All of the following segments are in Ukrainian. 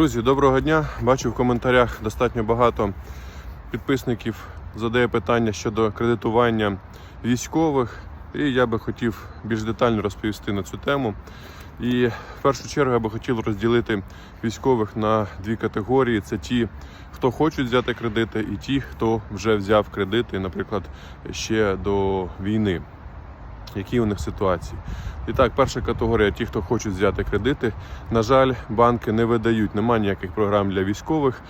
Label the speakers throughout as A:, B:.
A: Друзі, доброго дня. Бачу в коментарях достатньо багато підписників задає питання щодо кредитування військових. І я би хотів більш детально розповісти на цю тему. І в першу чергу я би хотів розділити військових на дві категорії: це ті, хто хочуть взяти кредити, і ті, хто вже взяв кредити, наприклад, ще до війни. Які у них ситуації? І так, перша категорія ті, хто хочуть взяти кредити. На жаль, банки не видають, немає ніяких програм для військових.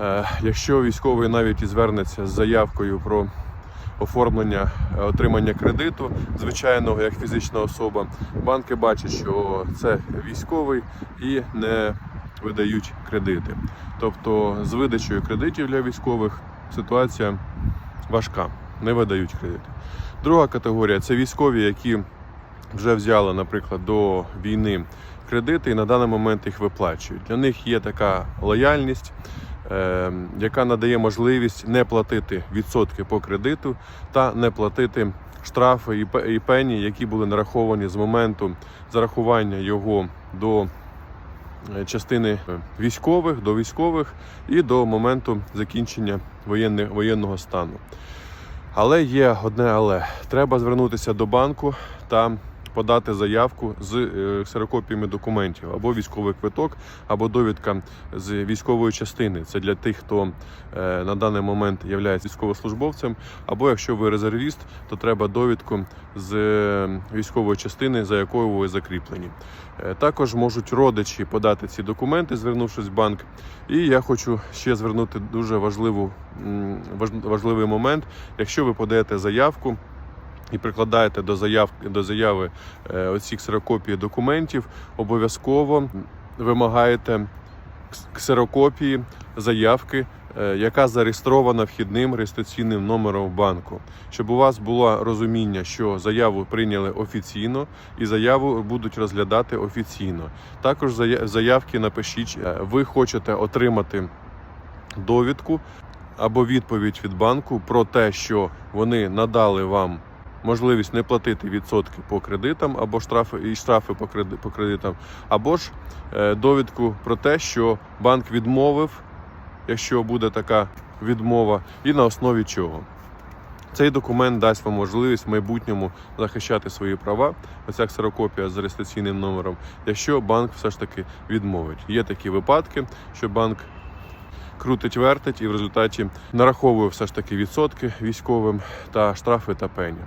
A: Е, Якщо військовий навіть і звернеться з заявкою про оформлення е, отримання кредиту, звичайного як фізична особа, банки бачать, що це військовий і не видають кредити. Тобто з видачею кредитів для військових ситуація важка, не видають кредити. Друга категорія це військові, які вже взяли, наприклад, до війни кредити і на даний момент їх виплачують. Для них є така лояльність, е, яка надає можливість не платити відсотки по кредиту та не платити штрафи і пені, які були нараховані з моменту зарахування його до е, частини військових, до військових і до моменту закінчення воєнного стану. Але є одне але. Треба звернутися до банку та подати заявку з е, ксерокопіями документів або військовий квиток, або довідка з військової частини. Це для тих, хто е, на даний момент є військовослужбовцем, або якщо ви резервіст, то треба довідку з е, військової частини, за якою ви закріплені. Також можуть родичі подати ці документи, звернувшись в банк. І я хочу ще звернути дуже важливу, важливий момент. Якщо ви подаєте заявку і прикладаєте до заявки до заяви е, оці ксерокопії документів, обов'язково вимагаєте ксерокопії заявки. е, Яка зареєстрована вхідним реєстраційним номером банку, щоб у вас було розуміння, що заяву прийняли офіційно і заяву будуть розглядати офіційно. Також заявки напишіть, е, ви хочете отримати довідку або відповідь від банку про те, що вони надали вам можливість не платити відсотки по кредитам або штрафи і штрафи по креди- по кредитам, або ж е, довідку про те, що банк відмовив, якщо буде така відмова, і на основі чого. Цей документ дасть вам можливість в майбутньому захищати свої права. Оця ксерокопія з реєстраційним номером, якщо банк все ж таки відмовить. Є такі випадки, що банк крутить, вертить і в результаті нараховує все ж таки відсотки військовим та штрафи та пені.